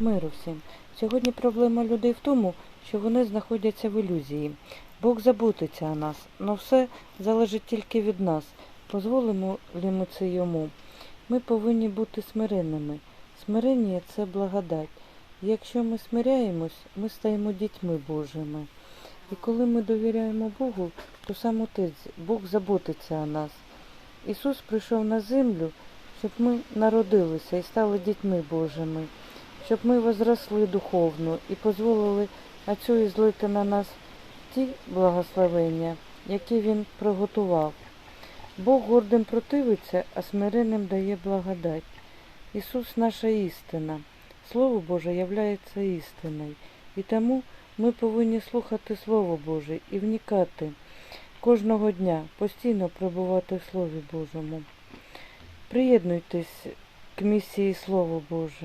Миру всім. Сьогодні проблема людей в тому, що вони знаходяться в ілюзії. Бог заботиться о нас, але все залежить тільки від нас. Позволимо ли ми це йому? Ми повинні бути смиренними. Смирення це благодать. Якщо ми смиряємось, ми стаємо дітьми Божими. І коли ми довіряємо Богу, то сам Отець, Бог заботиться о нас. Ісус прийшов на землю, щоб ми народилися і стали дітьми Божими, щоб ми возросли духовно і дозволили Отцю злити на нас ті благословення, які Він приготував. Бог гордим противиться, а смиренним дає благодать. Ісус наша істина. Слово Боже являється істиною. І тому ми повинні слухати Слово Боже і вникати кожного дня, постійно перебувати в Слові Божому. Приєднуйтесь к місії Слово Боже.